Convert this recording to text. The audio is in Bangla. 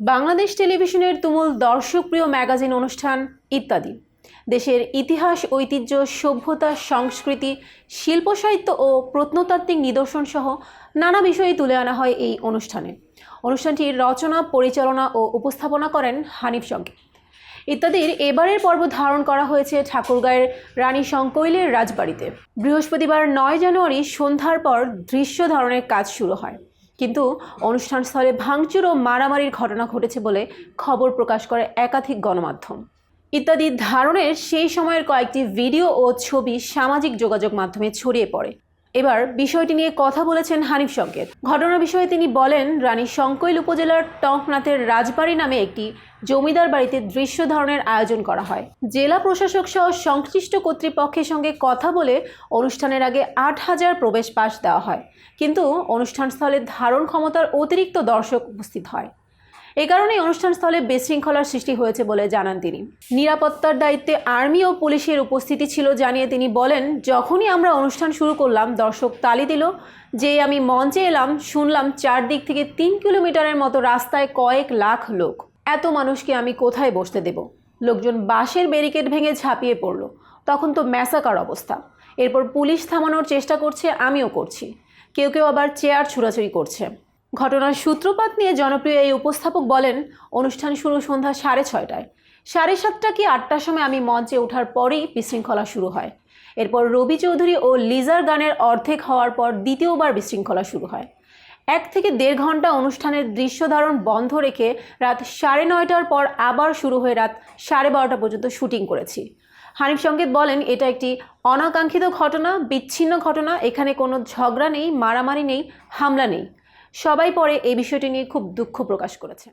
বাংলাদেশ টেলিভিশনের তুমুল দর্শকপ্রিয় ম্যাগাজিন অনুষ্ঠান ইত্যাদি। দেশের ইতিহাস, ঐতিহ্য, সভ্যতা, সংস্কৃতি, শিল্প সাহিত্য ও প্রত্নতাত্ত্বিক নিদর্শন সহ নানা বিষয়ে তুলে আনা হয় এই অনুষ্ঠানে। অনুষ্ঠানটির রচনা, পরিচালনা ও উপস্থাপনা করেন হানিফ সংকেত ইত্যাদির এবারের পর্ব ধারণ করা হয়েছে ঠাকুরগাঁয়ের রানী শঙ্কৈলের রাজবাড়িতে। বৃহস্পতিবার নয় জানুয়ারি সন্ধ্যার পর দৃশ্য ধারণের কাজ শুরু হয়। কিন্তু অনুষ্ঠানস্থলে ভাঙচুর ও মারামারির ঘটনা ঘটেছে বলে খবর প্রকাশ করে একাধিক গণমাধ্যম। ইত্যাদি ধারণের সেই সময়ের কয়েকটি ভিডিও ও ছবি সামাজিক যোগাযোগ মাধ্যমে ছড়িয়ে পড়ে। এবার বিষয়টি নিয়ে কথা বলেছেন হানিফ সংকেত। ঘটনার বিষয়ে তিনি বলেন, রানী শঙ্কৈল উপজেলার টঙ্কনাথের রাজবাড়ি নামে একটি জমিদার বাড়িতে দৃশ্য ধারণের আয়োজন করা হয়। জেলা প্রশাসক সহ সংশ্লিষ্ট কর্তৃপক্ষের সঙ্গে কথা বলে অনুষ্ঠানের আগে আট হাজার প্রবেশ পাস দেওয়া হয়। কিন্তু অনুষ্ঠানস্থলে ধারণ ক্ষমতার অতিরিক্ত দর্শক উপস্থিত হয়। এ কারণেই অনুষ্ঠানস্থলে বিশৃঙ্খলার সৃষ্টি হয়েছে বলে জানান তিনি। নিরাপত্তার দায়িত্বে আর্মি ও পুলিশের উপস্থিতি ছিল জানিয়ে তিনি বলেন, যখনই আমরা অনুষ্ঠান শুরু করলাম, দর্শক তালি দিল যে আমি মঞ্চে এলাম, শুনলাম চারদিক থেকে তিন কিলোমিটারের মতো রাস্তায় কয়েক লাখ লোক। এত মানুষকে আমি কোথায় বসতে দেব? লোকজন বাঁশের ব্যারিকেড ভেঙে ঝাঁপিয়ে পড়ল। তখন তো ম্যাসাকার অবস্থা। এরপর পুলিশ থামানোর চেষ্টা করছে, আমিও করছি। কেউ কেউ আবার চেয়ার ছুড়াছুড়ি করছে। ঘটনার সূত্রপাত নিয়ে জনপ্রিয় এই উপস্থাপক বলেন, অনুষ্ঠান শুরু সন্ধ্যা সাড়ে ছয়টায়। সাড়ে সাতটা কি আটটার সময় আমি মঞ্চে ওঠার পরেই বিশৃঙ্খলা শুরু হয়। এরপর রবি চৌধুরী ও লিজার গানের অর্ধেক হওয়ার পর দ্বিতীয়বার বিশৃঙ্খলা শুরু হয়। এক থেকে দেড় ঘণ্টা অনুষ্ঠানের দৃশ্য ধারণ বন্ধ রেখে রাত সাড়ে নয়টার পর আবার শুরু হয়ে রাত সাড়ে বারোটা পর্যন্ত শুটিং করেছি। হানিফ সংকেত বলেন, এটা একটি অনাকাঙ্ক্ষিত ঘটনা, বিচ্ছিন্ন ঘটনা, এখানে কোনো ঝগড়া নেই, মারামারি নেই, হামলা নেই। সবাই পরে এই বিষয়টি নিয়ে খুব দুঃখ প্রকাশ করেছে।